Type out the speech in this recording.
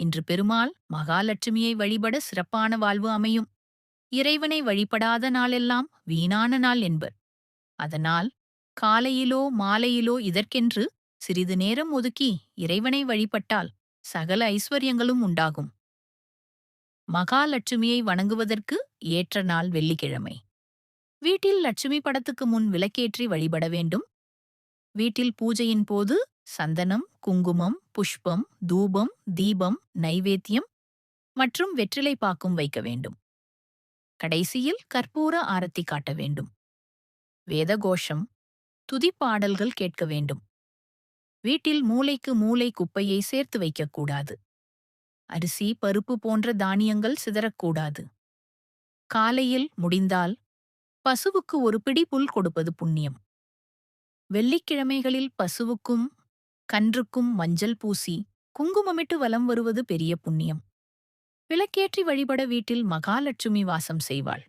இன்று பெருமாள் மகாலட்சுமியை வழிபட சிறப்பான வாழ்வு அமையும். இறைவனை வழிபடாத நாளெல்லாம் வீணான நாள் என்பர். அதனால் காலையிலோ மாலையிலோ இதற்கென்று சிறிது நேரம் ஒதுக்கி இறைவனை வழிபட்டால் சகல ஐஸ்வர்யங்களும் உண்டாகும். மகாலட்சுமியை வணங்குவதற்கு ஏற்ற நாள் வெள்ளிக்கிழமை. வீட்டில் லட்சுமி படத்துக்கு முன் விளக்கேற்றி வழிபட வேண்டும். வீட்டில் பூஜையின் போது சந்தனம் குங்குமம் புஷ்பம் தூபம் தீபம் நைவேத்தியம் மற்றும் வெற்றிலை பாக்கும் வைக்க வேண்டும். கடைசியில் கற்பூர ஆரத்தி காட்ட வேண்டும். வேதகோஷம் துதிப்பாடல்கள் கேட்க வேண்டும். வீட்டில் மூளைக்கு மூளை குப்பையை சேர்த்து வைக்கக்கூடாது அரிசி பருப்பு போன்ற தானியங்கள் சிதறக்கூடாது. காலையில் முடிந்தால் பசுவுக்கு ஒரு பிடி புல் கொடுப்பது புண்ணியம். வெள்ளிக்கிழமைகளில் பசுவுக்கும் கன்றுக்கும் மஞ்சள் பூசி குங்குமமிட்டு வலம் வருவது பெரிய புண்ணியம். விளக்கேற்றி வழிபட வீட்டில் மகாலட்சுமி வாசம் செய்வாள்.